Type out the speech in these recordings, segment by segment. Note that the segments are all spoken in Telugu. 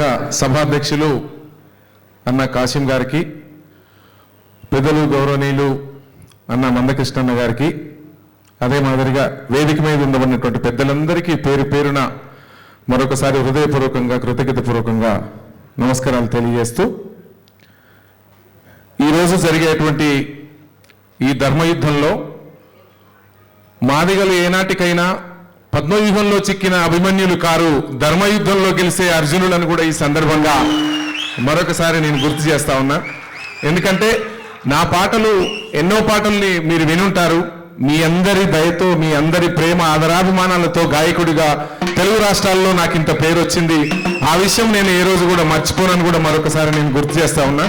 ముందుగా సభాధ్యక్షులు అన్న కాసిం గారికి పెద్దలు గౌరవనీయులు అన్న మందకృష్ణన్న గారికి అదే మాదిరిగా వేదిక మీద ఉండబడినటువంటి పెద్దలందరికీ పేరు పేరున మరొకసారి హృదయపూర్వకంగా కృతజ్ఞతపూర్వకంగా నమస్కారాలు తెలియజేస్తూ ఈరోజు జరిగేటువంటి ఈ ధర్మయుద్ధంలో మాదిగలు ఏనాటికైనా పద్మవ్యూహంలో చిక్కిన అభిమన్యులు కారు ధర్మయుద్ధంలో గెలిసే అర్జునులను కూడా ఈ సందర్భంగా మరొకసారి నేను గుర్తు చేస్తా ఉన్నా. ఎందుకంటే నా పాటలు ఎన్నో పాటల్ని మీరు వినుంటారు. మీ అందరి దయతో మీ అందరి ప్రేమ ఆదరాభిమానాలతో గాయకుడిగా తెలుగు రాష్ట్రాల్లో నాకు ఇంత పేరు వచ్చింది. ఆ విషయం నేను ఏ రోజు కూడా మర్చిపోనని కూడా మరొకసారి నేను గుర్తు చేస్తా ఉన్నా.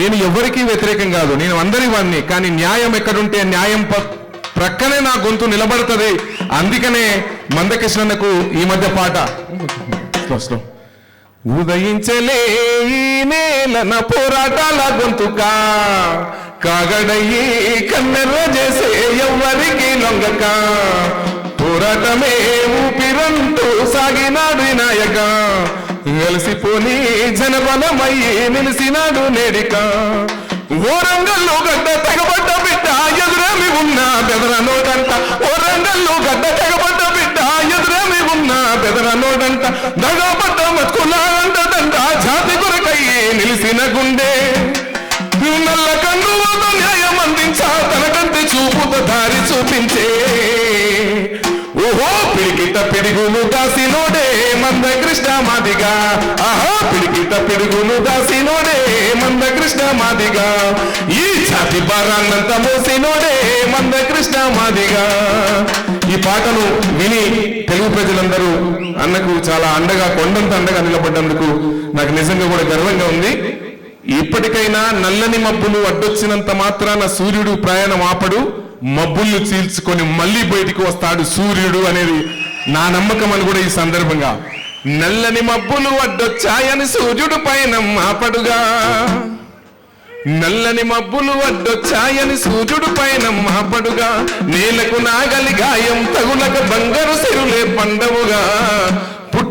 నేను ఎవరికీ వ్యతిరేకం కాదు. నేను అందరి వాడిని కానీ న్యాయం ఎక్కడుంటే న్యాయం ప్రక్కనే నా గొంతు నిలబడుతుంది. అందుకనే మందకృష్ణకు ఈ మధ్య పాట. స్లో, ఉదయించలే నేలన పోరాటాల గొంతుక. కాగడయ్యి కన్నెర్ర చేసే ఎవ్వరికి లొంగక. పోరాటమే ఊపిరంటూ సాగినాడు ఈ నాయక వెలసిపోని జనబలమయ్యి నిలిసినాడు నేడిక. ఓరంగల్లో గడ్డ తెగబడ్డ బిడ్డ ఎదురేమి ఉన్నా బెదర నోటంట. ఓరంగల్లో గడ్డ తెగబడ్డ బిడ్డ ఎదురేమి ఉన్నా బెదర నోటంట. దగబడ్డ మత్కులాంట జాతి కొరకై నిలిసిన గుండె. నల్ల కన్నులతో న్యాయం అందించా తనకంటే చూపుతో దారి చూపించే. ఓహో పిడికిట పిడుగులు దాసినోడే మంద కృష్ణ మాదిగా. ఆహా పిడికి పిడుగులు దాసినోడే మంద కృష్ణ మాదిగా. ఈ ఛాతి భారాన్నంత మోసినోడే మంద కృష్ణ మాదిగా. ఈ పాటను విని తెలుగు ప్రజలందరూ అన్నకు చాలా అండగా కొండంత అండగా నిలబడ్డందుకు నాకు నిజంగా కూడా గర్వంగా ఉంది. ఇప్పటికైనా నల్లని మబ్బులు అడ్డొచ్చినంత మాత్రాన సూర్యుడు ప్రయాణం ఆపడు మబ్బుల్ని చీల్చుకొని మళ్ళీ బయటికి వస్తాడు సూర్యుడు అనేది నా నమ్మకం అని కూడా ఈ సందర్భంగా. నల్లని మబ్బులు అడ్డొచ్చాయని సూర్యుడు పైన మాపడుగా నల్లని మబ్బులు అడ్డొచ్చాయని సూర్యుడు పైన మాపడుగా నేలకు నాగలి గాయం తగులక బంగారు సిరులే పండవుగా.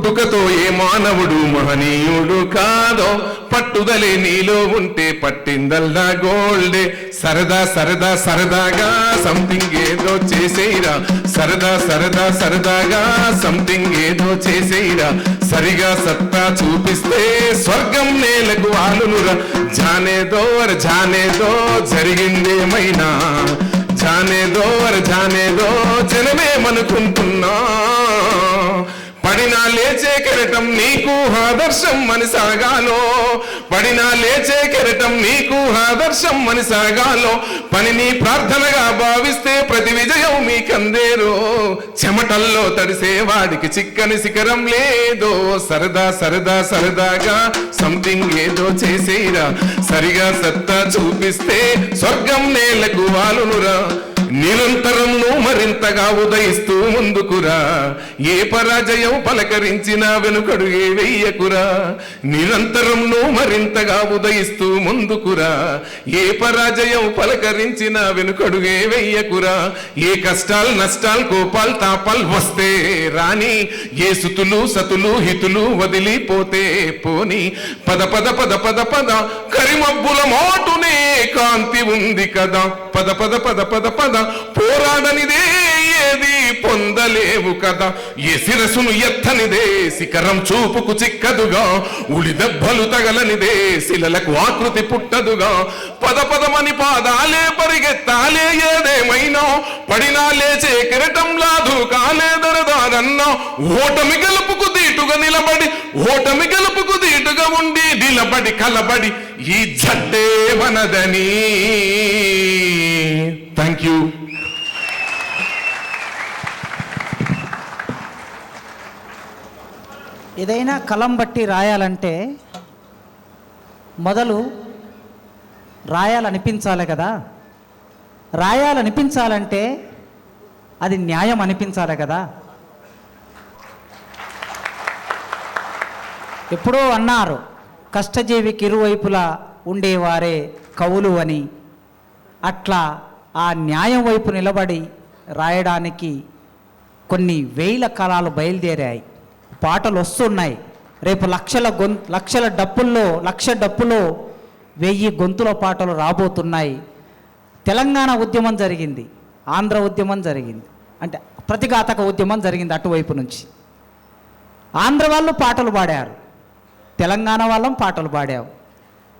పుట్టుకతో ఏ మానవుడు మహనీయుడు కాదో పట్టుదలే నీలో ఉంటే పట్టిందల్లా గోల్డే. సరదా సరదా సరదాగా సంథింగ్ ఏదో చేసేరా సరదా సరదా సరదాగా సంథింగ్ ఏదో చేసేరా సరిగా సత్తా చూపిస్తే స్వర్గం నేలకు ఆలునురా. జానేదో అర జానేదో జరిగిందేమైనా? జానేదో అర జానేదో జనమేమనుకుంటున్నా? పడినా లేచే కెరటం నీకు ఆదర్శం అని సాగాలో. పడినా లేచే కెరటం నీకు ఆదర్శం అని సాగాలో. పనిని ప్రార్థనగా భావిస్తే ప్రతి విజయం మీకందేరో చెమటల్లో తడిసే వాడికి చిక్కని శిఖరం లేదో. సరదా సరదా సరదాగా సంథింగ్ ఏదో చేసేరా సరిగా సత్తా చూపిస్తే స్వర్గం నేలకు వాలునురా. నిరంతరం మరింతగా ఉదయిస్తూ ముందుకురా. ఏ పరాజయం పలకరించినా వెనుకడు ఏ వెయ్యకురా. నిరంతరం మరింతగా ఉదయిస్తూ ముందుకురా. ఏ పరాజయం పలకరించినా వెనుకడు ఏ వెయ్యకురా. ఏ కష్టాలు నష్టాలు కోపాలు తాపాలు వస్తే రాని ఏ సుతులు సతులు హితులు వదిలిపోతే పోని. పద పద పద పద పద కరిమబ్బుల మోటునే కాంతి ఉంది కదా. పద పద పద పద పద. పోరాడనిదే ఏది పొందలేవు కదా. ఏ శిరసును ఎత్తనిదే శిఖరం చూపుకు చిక్కదుగా. ఉడి దెబ్బలు తగలనిదే శిలలకు ఆకృతి పుట్టదుగా. పద పదమని పాదాలే పరిగెత్తాలే ఏదేమైనా. పడినా లేచే కిరటం లాదు దరదారన్నా ఓటమి గెలుపుకు దీటుగా నిలబడి ఓటమి గెలుపు దీటుగా ఉండి నిలబడి కలబడి ఈ జట్టే మనదని. థ్యాంక్ యూ ఏదైనా కలం బట్టి రాయాలంటే మొదలు రాయాలనిపించాలి కదా. రాయాలనిపించాలంటే అది న్యాయం అనిపించాలి కదా. ఎప్పుడో అన్నారు కష్టజీవికి ఇరువైపులా ఉండేవారే కవులు అని. అట్లా ఆ న్యాయం వైపు నిలబడి రాయడానికి కొన్ని వేల కాలాలు బయలుదేరాయి. పాటలు వస్తున్నాయి. రేపు లక్షల గొం లక్షల డప్పుల్లో లక్ష డప్పులో వెయ్యి గొంతుల పాటలు రాబోతున్నాయి. తెలంగాణ ఉద్యమం జరిగింది ఆంధ్ర ఉద్యమం జరిగింది అంటే ప్రతిఘాతక ఉద్యమం జరిగింది అటువైపు నుంచి. ఆంధ్ర వాళ్ళు పాటలు పాడారు. తెలంగాణ వాళ్ళం పాటలు పాడాం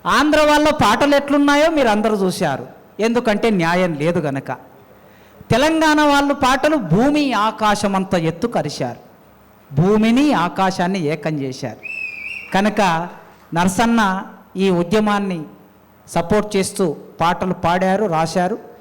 ఆంధ్ర వాళ్ళ పాటలు ఎట్లున్నాయో మీరు అందరూ చూశారు. ఎందుకంటే న్యాయం లేదు గనక. తెలంగాణ వాళ్ళు పాటలు భూమి ఆకాశం అంత ఎత్తు కరిశారు. భూమిని ఆకాశాన్ని ఏకం చేశారు. కనుక నరసన్న ఈ ఉద్యమాన్ని సపోర్ట్ చేస్తూ పాటలు పాడారు రాశారు.